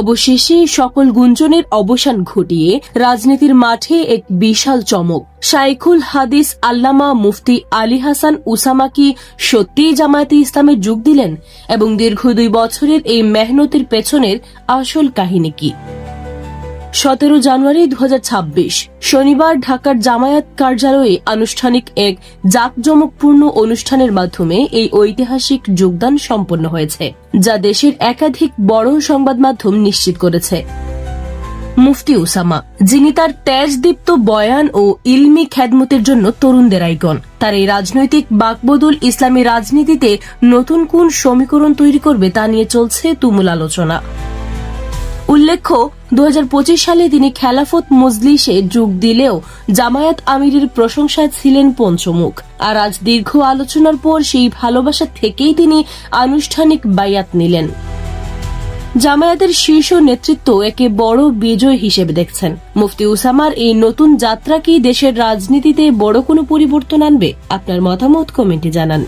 অবশেষে সকল গুঞ্জনের অবসান ঘটিয়ে রাজনীতির মাঠে এক বিশাল চমক। শাইখুল হাদিস আল্লামা মুফতি আলী হাসান উসামা কি সত্যিই জামায়াতে ইসলামে যোগ দিলেন? এবং দীর্ঘ দুই বছরের এই মেহনতের পেছনের আসল কাহিনী কি? সতেরো জানুয়ারি দু হাজার ছাব্বিশ। শনিবার ঢাকার জামায়াত কার্যালয়ে আনুষ্ঠানিক এক জাঁকজমকপূর্ণ অনুষ্ঠানের মাধ্যমে এই ঐতিহাসিক যোগদান সম্পন্ন হয়েছে, যা দেশের একাধিক বড় সংবাদ মাধ্যম নিশ্চিত করেছে। মুফতি উসামা, যিনি তার তেজদীপ্ত বয়ান ও ইলমি খ্যাদমতের জন্য তরুণদের আইকন, তার এই রাজনৈতিক বাকবদল ইসলামী রাজনীতিতে নতুন কোন সমীকরণ তৈরি করবে তা নিয়ে চলছে তুমুল আলোচনা। উল্লেখ্য দু হাজার পঁচিশ সালে তিনি খেলাফত মজলিসে যোগ দিলেও জামায়াত আমিরের প্রশংসায় ছিলেন পঞ্চমুখ। আর আজ দীর্ঘ আলোচনার পর সেই ভালোবাসা থেকেই তিনি আনুষ্ঠানিক বায়াত নিলেন। জামায়াতের শীর্ষ নেতৃত্ব একে বড় বিজয় হিসেবে দেখছেন। মুফতি উসামার এই নতুন যাত্রা কি দেশের রাজনীতিতে বড় কোনো পরিবর্তন আনবে? আপনার মতামত কমেন্টে জানান।